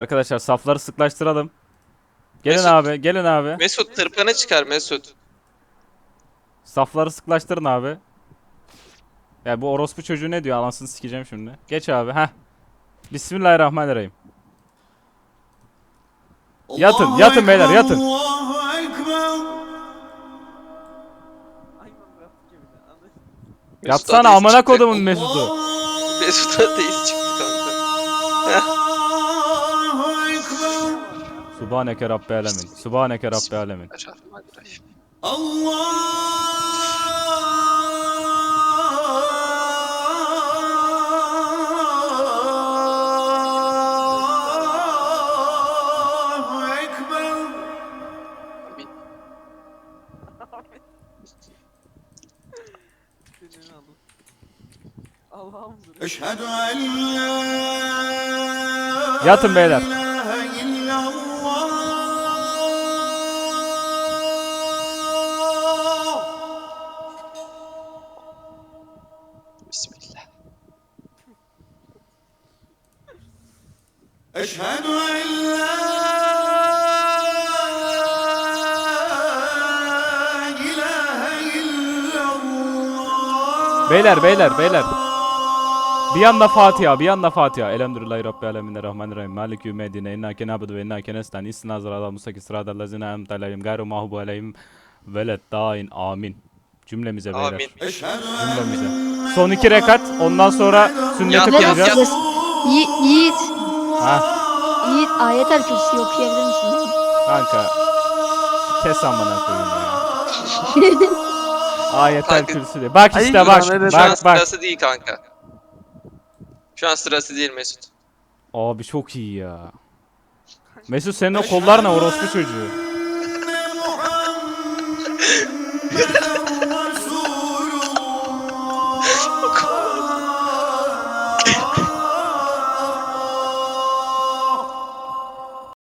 Arkadaşlar safları sıklaştıralım. Gelin Mesut. abi, gelin abi. Mesut tırpanı çıkar Mesut. Safları sıklaştırın abi. Ya bu orospu çocuğu ne diyor? Anasını sikeceğim şimdi. Geç abi. Heh. Bismillahirrahmanirrahim. Yatın, yatın beyler, yatın. Allahu Ekber. Mesut Yatsana ateist amına çıktı. kodumun Mesut'u. Allahu Mesut ateist çıktı kanka. Subhaneke Rabbi alemin. Subhaneke Rabbi alemin. Bismillahirrahmanirrahim. Allahu Bismillah. Eşhedü en la ilahe illallah. Beyler, beyler, beyler. Bir yanda Fatiha, bir yanda Fatiha. Elhamdülillahi Rabbil alemin, rahmanirrahim. Malik yevmiddin. İnna kenabudu ve inna kenestan. İstina zırada musaki sırada lazina emte aleyhim. Gayru mahbu aleyhim. Velet dain. Amin. Cümlemize beyler. Amin. Cümlemize. Son iki rekat. Ondan sonra sünneti Yap, yap, kılacağız. yap. Yi Yiğit, Ha, Yiğit ayetel kürsü okuyabilir misin? kanka. Kes amına koyayım ya. Ayetel Kanka. kürsü diye. Bak işte Hayır, bak. lan, öyle Şu an Bak bak. sırası değil kanka. Şu an sırası değil Mesut. Abi çok iyi ya. Mesut senin o kollar ne orospu çocuğu.